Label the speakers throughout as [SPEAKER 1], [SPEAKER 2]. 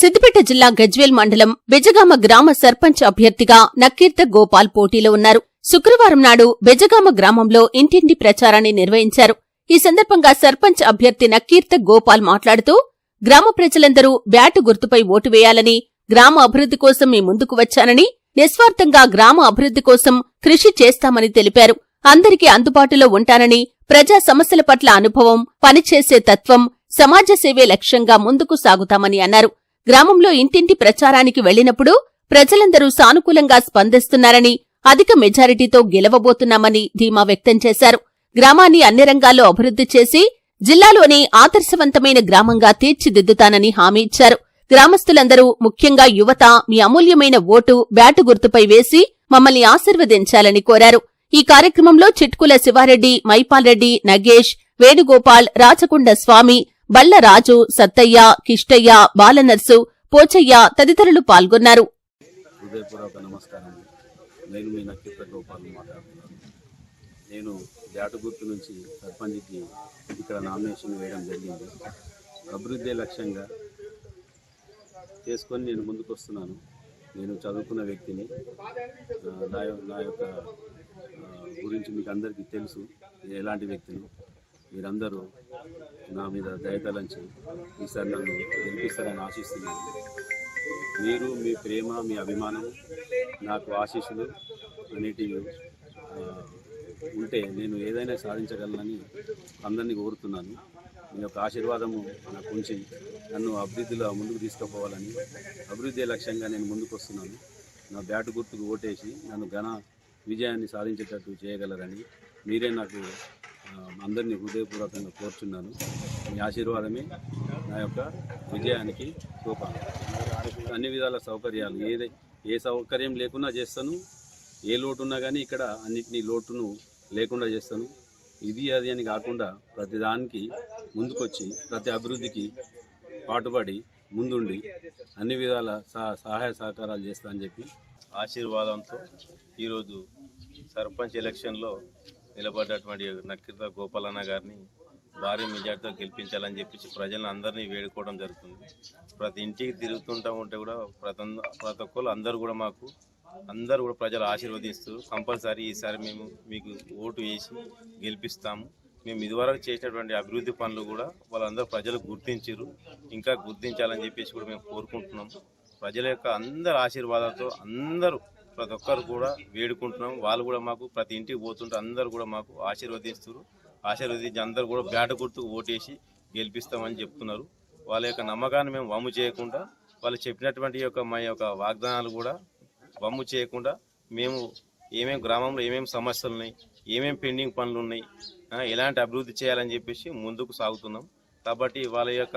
[SPEAKER 1] సిద్దిపేట జిల్లా గజ్వేల్ మండలం బెజగామ గ్రామ సర్పంచ్ అభ్యర్థిగా నక్కీర్త గోపాల్ పోటీలో ఉన్నారు. శుక్రవారం నాడు బెజగామ గ్రామంలో ఇంటింటి ప్రచారాన్ని నిర్వహించారు. ఈ సందర్భంగా సర్పంచ్ అభ్యర్థి నక్కీర్త గోపాల్ మాట్లాడుతూ గ్రామ ప్రజలందరూ బ్యాటు గుర్తుపై ఓటు వేయాలని గ్రామ అభివృద్ధి కోసం మీ ముందుకు వచ్చానని నిస్వార్థంగా గ్రామ అభివృద్ధి కోసం కృషి చేస్తామని తెలిపారు. అందరికీ అందుబాటులో ఉంటానని ప్రజా సమస్యల పట్ల అనుభవం పనిచేసే తత్వం సమాజ సేవే లక్ష్యంగా ముందుకు సాగుతామని అన్నారు. గ్రామంలో ఇంటింటి ప్రచారానికి వెళ్ళినప్పుడు ప్రజలందరూ సానుకూలంగా స్పందిస్తున్నారని అధిక మెజారిటీతో గెలవబోతున్నామని ధీమా వ్యక్తం చేశారు. గ్రామాన్ని అన్ని రంగాల్లో అభివృద్ధి చేసి జిల్లాలోని ఆదర్శవంతమైన గ్రామంగా తీర్చిదిద్దుతానని హామీ ఇచ్చారు. గ్రామస్తులందరూ ముఖ్యంగా యువత మీ అమూల్యమైన ఓటు బ్యాటు గుర్తుపై వేసి మమ్మల్ని ఆశీర్వదించాలని కోరారు. ఈ కార్యక్రమంలో చిట్కుల శివారెడ్డి మైపాల్రెడ్డి నగేష్ వేణుగోపాల్ రాచకొండ స్వామి బల్ల రాజు సత్తయ్య కిష్టయ్య బాలనర్సు పోచయ్య తదితరులు పాల్గొన్నారు.
[SPEAKER 2] నేను మీ నక్షత్ర గోపాల్ మాట్లాడుతున్నాను. నేను జాటగుర్తు నుంచి సర్పంచ్కి ఇక్కడ నామినేషన్ వేయడం జరిగింది. అభివృద్ధి లక్ష్యంగా చేసుకొని నేను ముందుకు వస్తున్నాను నేను చదువుకున్న వ్యక్తిని నా నా యొక్క గురించి మీకు అందరికీ తెలుసు. ఎలాంటి వ్యక్తిని? మీరందరూ నా మీద దయతలంచి ఈసారి నన్ను గెలిపిస్తారని ఆశిస్తున్నాను. మీరు మీ ప్రేమ మీ అభిమానం నాకు ఆశీస్సులు అనేటివి ఉంటే నేను ఏదైనా సాధించగలనని అందరినీ కోరుతున్నాను. మీ యొక్క ఆశీర్వాదము నాకు ఉంచి నన్ను అభివృద్ధిలో ముందుకు తీసుకుపోవాలని అభివృద్ధి లక్ష్యంగా నేను ముందుకు వస్తున్నాను నా బ్యాటు గుర్తుకు ఓటేసి నన్ను ఘన విజయాన్ని సాధించేటట్టు చేయగలరని మీరే నాకు అందరినీ హృదయపూర్వకంగా కోరుచున్నాను. మీ ఆశీర్వాదమే నా యొక్క విజయానికి సోపానం అన్ని విధాల సౌకర్యాలు ఏది ఏ సౌకర్యం లేకుండా చేస్తాను. ఏ లోటు ఉన్నా కానీ ఇక్కడ అన్నిటినీ లోటును లేకుండా చేస్తాను. ఇది అది అని కాకుండా ప్రతిదానికి ముందుకొచ్చి ప్రతి అభివృద్ధికి పాటుపడి ముందుండి అన్ని విధాల సహ- సహాయ సహకారాలు చేస్తా అని చెప్పి ఆశీర్వాదంతో ఈరోజు సర్పంచ్ ఎలక్షన్లో నిలబడ్డటువంటి నక్కిత గోపాలన్న గారిని భారీ మెజార్టీతో గెలిపించాలని చెప్పేసి ప్రజలను అందరినీ వేడుకోవడం జరుగుతుంది. ప్రతి ఇంటికి తిరుగుతుంటా ఉంటే కూడా ప్రతి ప్రతి ఒక్కరు అందరూ కూడా మాకు అందరూ కూడా ప్రజలు ఆశీర్వదిస్తూ కంపల్సరీ ఈసారి మేము మీకు ఓటు వేసి గెలిపిస్తాము. మేము ఇదివరకు చేసినటువంటి అభివృద్ధి పనులు కూడా వాళ్ళందరూ ప్రజలు గుర్తించారు ఇంకా గుర్తించాలని చెప్పేసి కూడా మేము కోరుకుంటున్నాం ప్రజల యొక్క అందరి ఆశీర్వాదాలతో అందరూ ప్రతి ఒక్కరు కూడా వేడుకుంటున్నాం వాళ్ళు కూడా మాకు ప్రతి ఇంటికి పోతుంటే అందరూ కూడా మాకు ఆశీర్వదిస్తారు ఆశీర్వదించి అందరూ కూడా బ్యాట గుర్తుకు ఓటేసి గెలిపిస్తామని చెప్తున్నారు. వాళ్ళ యొక్క నమ్మకాన్ని మేము వమ్ము చేయకుండా వాళ్ళు చెప్పినటువంటి యొక్క మా యొక్క వాగ్దానాలు కూడా వమ్ము చేయకుండా మేము ఏమేమి గ్రామంలో ఏమేమి సమస్యలు ఉన్నాయి ఏమేమి పెండింగ్ పనులు ఉన్నాయి ఎలాంటి అభివృద్ధి చేయాలని చెప్పేసి ముందుకు సాగుతున్నాం. కాబట్టి వాళ్ళ యొక్క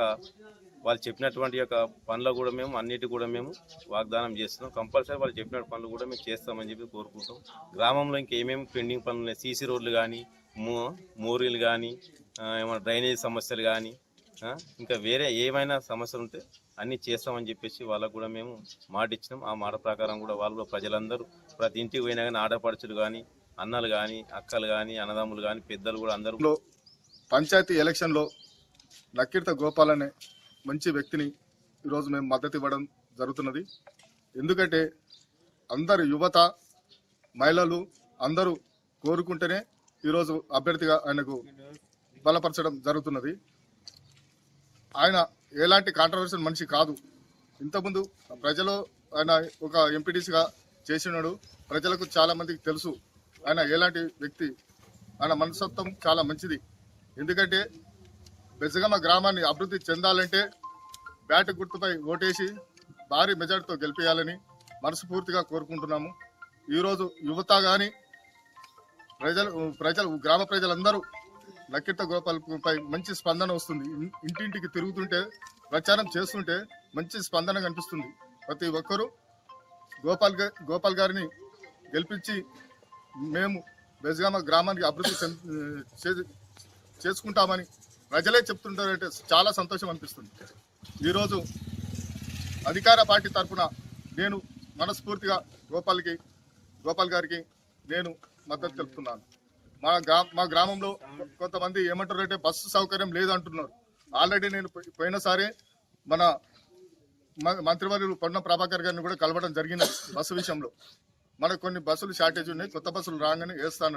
[SPEAKER 2] వాళ్ళు చెప్పినటువంటి యొక్క పనులు కూడా మేము అన్నిటి కూడా మేము వాగ్దానం చేస్తున్నాం. కంపల్సరీ వాళ్ళు చెప్పిన పనులు కూడా మేము చేస్తామని చెప్పి కోరుకుంటాం గ్రామంలో ఇంకా ఏమేమి పెండింగ్ పనులు ఉన్నాయి? సీసీ రోడ్లు కానీ మో మోరీలు కానీ ఏమైనా డ్రైనేజ్ సమస్యలు కానీ ఇంకా వేరే ఏమైనా సమస్యలు ఉంటే అన్నీ చేస్తామని చెప్పేసి వాళ్ళకు కూడా మేము మాట ఇచ్చినాం. ఆ మాట ప్రకారం కూడా వాళ్ళు ప్రజలందరూ ప్రతి ఇంటికి పోయినా కానీ ఆడపడుచులు కానీ అన్నలు కానీ అక్కలు కానీ అన్నదమ్ములు కానీ పెద్దలు కూడా అందరూ
[SPEAKER 3] పంచాయతీ ఎలక్షన్లో నక్కీర్త గోపాల్ అనే మంచి వ్యక్తిని ఈరోజు మేము మద్దతు ఇవ్వడం జరుగుతున్నది. ఎందుకంటే అందరు యువత మహిళలు అందరూ కోరుకుంటేనే ఈరోజు అభ్యర్థిగా ఆయనకు బలపరచడం జరుగుతున్నది. ఆయన ఎలాంటి కాంట్రవర్షన్ మనిషి కాదు. ఇంతకుముందు ప్రజలు ఆయన ఒక ఎంపీటీసీగా చేసినాడు. ప్రజలకు చాలా మందికి తెలుసు ఆయన ఎలాంటి వ్యక్తి. ఆయన మనస్తత్వం చాలా మంచిది. ఎందుకంటే బెజగమ గ్రామాన్ని అభివృద్ధి చెందాలంటే బ్యాట్ గుర్తుపై ఓటేసి భారీ మెజార్టీతో గెలిపేయాలని మనస్ఫూర్తిగా కోరుకుంటున్నాము. ఈరోజు యువత కానీ ప్రజలు ప్రజలు గ్రామ ప్రజలందరూ నక్కిట గోపాల్పై మంచి స్పందన వస్తుంది. ఇంటింటికి తిరుగుతుంటే ప్రచారం చేస్తుంటే మంచి స్పందన కనిపిస్తుంది. ప్రతి ఒక్కరూ గోపాల్ గోపాల్ గారిని గెలిపించి మేము బెజగామ గ్రామానికి అభివృద్ధి చేసుకుంటామని ప్రజలే చెప్తుంటారంటే చాలా సంతోషం అనిపిస్తుంది. ఈరోజు అధికార పార్టీ తరఫున నేను మనస్ఫూర్తిగా గోపాల్కి గోపాల్ గారికి నేను మద్దతు తెలుపుతున్నాను. మా గ్రా మా గ్రామంలో కొంతమంది ఏమంటారంటే బస్సు సౌకర్యం లేదంటున్నారు. ఆల్రెడీ నేను పోయి- పోయినసారి మన మ- మంత్రివర్యులు పొన్న ప్రభాకర్ గారిని కూడా కలవడం జరిగినది బస్సు విషయంలో. మనకు కొన్ని బస్సులు షార్టేజ్ ఉన్నాయి కొత్త బస్సులు రాగానే వేస్తాడు